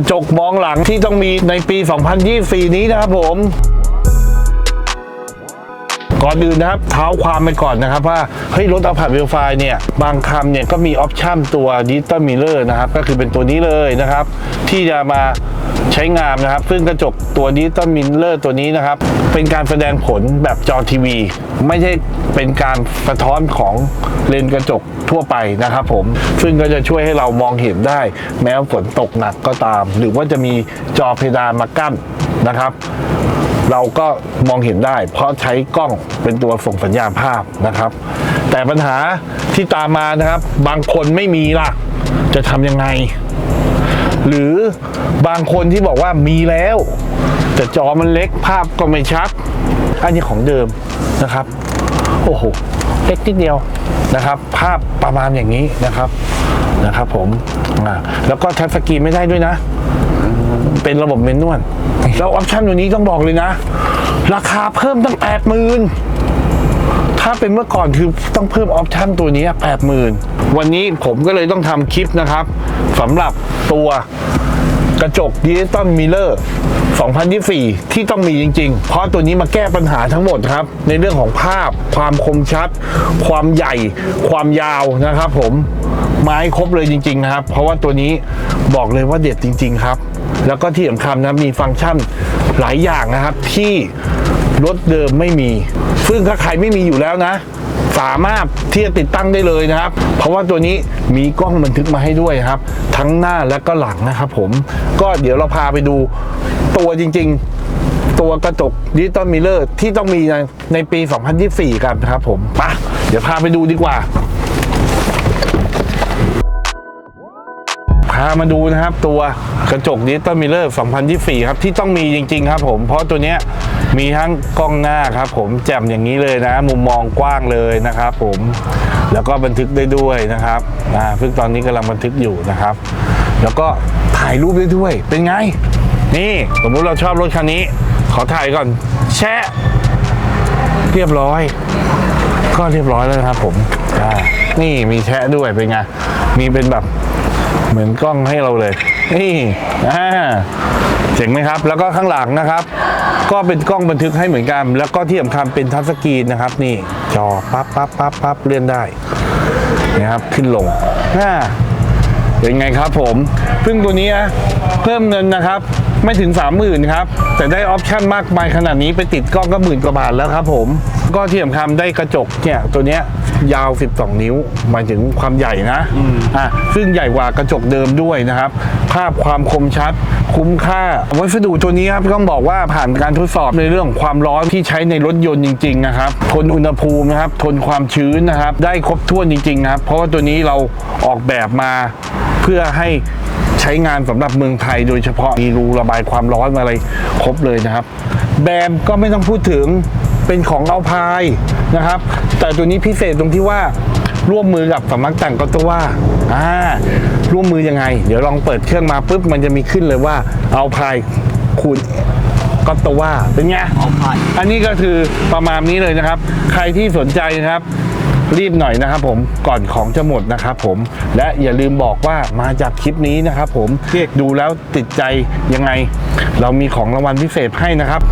ระจกมองหลังที่ต้องมีในปี 2024 นี้นะครับผมก่อนอื่นนะครับเท้าความไปก่อนนะครับว่าเฮ้ยรถอัลพาร์ตเวลไฟเนี่ยบางคำเนี่ยก็มีออปชั่นตัวดิจิตอลมิเลอร์นะครับก็คือเป็นตัวนี้เลยนะครับ ที่จะมา ใช้งานนะครับ ซึ่งกระจกตัวดิจิตอลมินเลอร์ตัวนี้นะครับ เป็นการแสดงผลแบบจอทีวี ไม่ใช่เป็นการสะท้อนของเลนกระจกทั่วไปนะครับผม ซึ่งก็จะช่วยให้เรามองเห็นได้ แม้ว่าฝนตกหนักก็ตาม หรือว่าจะมีจอเพดานมากั้นนะครับเราก็มองเห็นได้ เพราะใช้กล้องเป็นตัวส่งสัญญาณภาพนะครับ แต่ปัญหาที่ตามมานะครับ บางคนไม่มีล่ะ จะทำยังไง หรือบางคนที่บอกว่ามีแล้ว แต่จอมันเล็กภาพก็ไม่ชัด อันนี้ของเดิมนะครับ โอ้โหเล็กนิดเดียวนะครับ ภาพประมาณอย่างนี้นะครับนะครับผมแล้วก็ทัชสกรีนไม่ได้ด้วยนะ เป็นระบบเมนนวลแล้วออปชันตัวนี้ต้องบอกเลยนะ ราคาเพิ่มตั้งแปดหมื่น ถ้าเป็นเมื่อก่อนคือต้องเพิ่มออปชั่นตัวนี้แปดหมื่นวันนี้ผมก็เลยต้องทำคลิปนะครับสำหรับตัวกระจกดิจิตอลมิเลอร์ 2024 ที่ต้องมีจริง ๆ เพราะตัวนี้มาแก้ปัญหาทั้งหมดครับ ในเรื่องของภาพ ความคมชัด ความใหญ่ ความยาวนะครับผม ไม้ครบเลยจริง ๆ นะครับ เพราะว่าตัวนี้บอกเลยว่าเด็ดจริง ๆ ครับ แล้วก็ที่สำคัญนะมีฟังก์ชันหลายอย่างนะครับที่ รถเดิมไม่มี ซึ่งถ้าใครไม่มีอยู่แล้วนะ สามารถที่จะติดตั้งได้เลยนะครับ เพราะว่าตัวนี้มีกล้องบันทึกมาให้ด้วยครับ ทั้งหน้าและก็หลังนะครับผมก็เดี๋ยวเราพาไปดูตัวจริง ๆ ตัวกระจกดิจิตอลมิเลอร์ที่ต้องมีในในปี 2024 กันนะครับผมไปะเดี๋ยวพาไปดูดีกว่าามาดูนะครับตัวกระจกดิจิตอลมิเลอร์ 2024 ครับ ที่ต้องมีจริง ๆ ครับผม เพราะตัวเนี้ยมีทั้งกล้องหน้าครับผมแจ่มอย่างนี้เลยนะ มุมมองกว้างเลยนะครับผมแล้วก็บันทึกได้ด้วยนะครับอ่าซึ่งตอนนี้กำลังบันทึกอยู่นะครับ แล้วก็ถ่ายรูปได้ด้วยเป็นไง นี่สมมุติเราชอบรถคันนี้ ขอถ่ายก่อน แชะ เรียบร้อย ก็เรียบร้อยแล้วนะครับผมอ่านี่มีแชะด้วยเป็นไงมีเป็นแบบ เหมือนกล้องให้เราเลย นี่อ่าเจ๋งไหมครับ แล้วก็ข้างหลังนะครับ ก็เป็นกล้องบันทึกให้เหมือนกัน แล้วก็ที่สำคัญเป็นทัชสกรีนนะครับ นี่ จอปั๊บปั๊บปั๊บปั๊บเลื่อนได้นะครับขึ้นลงอ่าเป็นไงครับผม พึ่งตัวนี้นะเพิ่มเงินนะครับ ไม่ถึง 30,000ครับ แต่ได้ออปชั่นมากมายขนาดนี้ไปติดกล้องก็หมื่นกว่าบาทแล้วครับผม ก็ที่สำคัญได้กระจกเนี่ยตัวเนี้ยยาว 12 นิ้ว หมายถึงความใหญ่นะอะซึ่งใหญ่กว่ากระจกเดิมด้วยนะครับ ภาพความคมชัด คุ้มค่า วัสดุตัวนี้ครับต้องบอกว่าผ่านการทดสอบในเรื่องของความร้อนที่ใช้ในรถยนต์จริงๆนะครับ ทนอุณหภูมินะครับ ทนความชื้นนะครับ ได้ครบถ้วนจริงๆนะครับ เพราะว่าตัวนี้เราออกแบบมาเพื่อให้ ใช้งานสำหรับเมืองไทยโดยเฉพาะมีรูระบายความร้อนอะไรครบเลยนะครับ แบมก็ไม่ต้องพูดถึงเป็นของเอาพายนะครับ แต่ตัวนี้พิเศษตรงที่ว่าร่วมมือกับสำนักแต่งก็ตัวว่าอ่าร่วมมือยังไง เดี๋ยวลองเปิดเครื่องมาปุ๊บมันจะมีขึ้นเลยว่าเอาพายคูณก็ตัวว่าเป็นไงเอาผ่านอันนี้ก็คือประมาณนี้เลยนะครับ ใครที่สนใจนะครับ รีบหน่อยนะครับผมก่อนของจะหมดนะครับผมและอย่าลืมบอกว่ามาจากคลิปนี้นะครับผมดูแล้วติดใจยังไง เรามีของรางวัลพิเศษให้นะครับ